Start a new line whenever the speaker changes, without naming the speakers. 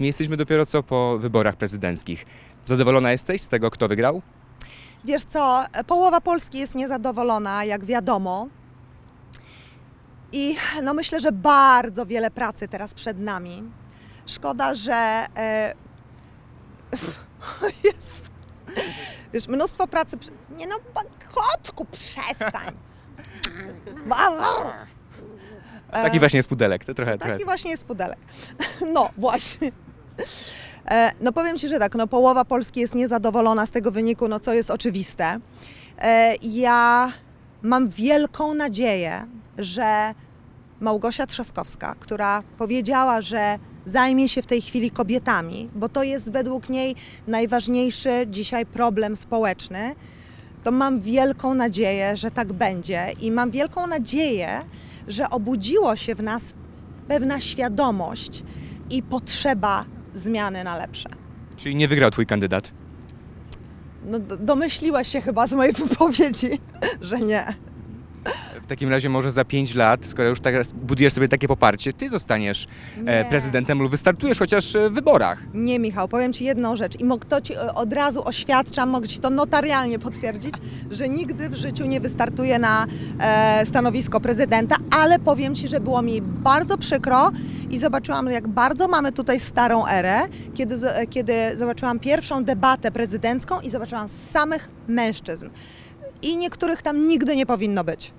My jesteśmy dopiero co po wyborach prezydenckich. Zadowolona jesteś z tego, kto wygrał?
Wiesz co, połowa Polski jest niezadowolona, jak wiadomo. I no myślę, że bardzo wiele pracy teraz przed nami. Szkoda, że e, jest, wiesz, mnóstwo pracy. prze- Nie no, kotku, przestań.
Taki właśnie jest pudelek, to trochę, trochę.
Taki właśnie jest pudelek. No właśnie. E, No powiem Ci, że tak, no połowa Polski jest niezadowolona z tego wyniku, no co jest oczywiste. E, Ja mam wielką nadzieję, że Małgosia Trzaskowska, która powiedziała, że zajmie się w tej chwili kobietami, bo to jest według niej najważniejszy dzisiaj problem społeczny, to mam wielką nadzieję, że tak będzie i mam wielką nadzieję, że obudziło się w nas pewna świadomość i potrzeba zmiany na lepsze.
Czyli nie wygrał twój kandydat.
No, d- domyśliłeś się chyba z mojej wypowiedzi, że nie.
W takim razie może za pięć lat, skoro już teraz budujesz sobie takie poparcie, ty zostaniesz e,
Nie.
prezydentem lub wystartujesz chociaż e, w wyborach.
Nie, Michał, powiem Ci jedną rzecz i to Ci e, od razu oświadczam, mogę Ci to notarialnie potwierdzić, że nigdy w życiu nie wystartuję na stanowisko prezydenta, ale powiem Ci, że było mi bardzo przykro i zobaczyłam, jak bardzo mamy tutaj starą erę, kiedy, kiedy zobaczyłam pierwszą debatę prezydencką i zobaczyłam samych mężczyzn. I niektórych tam nigdy nie powinno być.